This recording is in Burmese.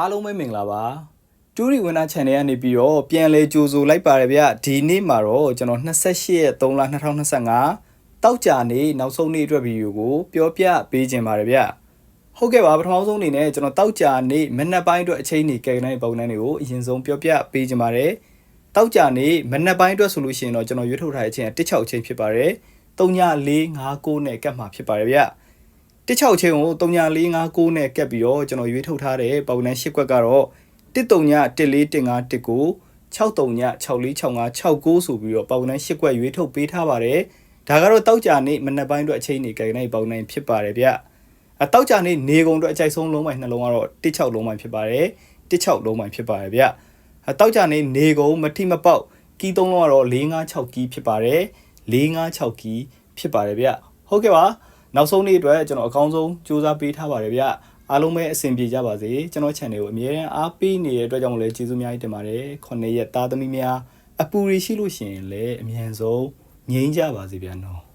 အားလုံးပဲမင်္ဂလာပါတူရီဝင်းနာ channel ကနေပြီးတော့ပြန်လဲကြိုဆိုလိုက်ပါတယ်ဗျဒီနေ့မှာတော့ကျွန်တော်28ရက်3လ2025တောက်ကြနေနောက်ဆုံးနေ့အတွက်ဗီဒီယိုကိုပြောပြပေးခြင်းပါတယ်ဗျဟုတ်ကဲ့ပါပထမဆုံးအနေနဲ့ကျွန်တော်တောက်ကြနေမနက်ပိုင်းအတွက်အချိန်နေကဲကနေပုံနှန်းတွေကိုအရင်ဆုံးပြောပြပေးခြင်းပါတယ်တောက်ကြနေမနက်ပိုင်းအတွက်ဆိုလို့ရှိရင်တော့ကျွန်တော်ရွေးထုတ်ထားတဲ့အချိန်က16အချိန်ဖြစ်ပါတယ်3459နဲ့ကတ်မှာဖြစ်ပါတယ်ဗျ တစ်6ချင်းကို3459နဲ့ကက်ပြီးတော့ကျွန်တော်ရွေးထုတ်ထားတဲ့ပုံနှန်း၈ကွက်ကတော့13ည1415ကို63ည6465 69ဆိုပြီးတော့ပုံနှန်း၈ကွက်ရွေးထုတ်ပေးထားပါတယ်ဒါကတော့တောက်ကြနေမနက်ပိုင်းအတွက်အချိန်နေကြိုင်နေပုံနှန်းဖြစ်ပါတယ်ဗျအတောက်ကြနေနေကုန်အတွက်အကြိုက်ဆုံးလုံးပိုင်းနှလုံးကတော့16လုံးပိုင်းဖြစ်ပါတယ်16လုံးပိုင်းဖြစ်ပါတယ်ဗျအတောက်ကြနေနေကုန်မထိမပေါက်ကီးသုံးလုံးကတော့456ကီးဖြစ်ပါတယ်456ကီးဖြစ်ပါတယ်ဗျဟုတ်ကဲ့ပါ နောက်ဆုံးနေ့အတွက်ကျွန်တော်အကောင်းဆုံးစူးစမ်းပေးထားပါတယ်ဗျအားလုံးပဲအဆင်ပြေကြပါစေကျွန်တော် channel ကိုအမြဲတမ်းအားပေးနေတဲ့အတွက်ကြောင့်မလဲကျေးဇူးအများကြီးတင်ပါတယ်ခုနှစ်ရက်သားသမီးများအပူရီရှိလို့ရှိရင်လည်းအမြန်ဆုံးငြိမ်းကြပါစေဗျာနော်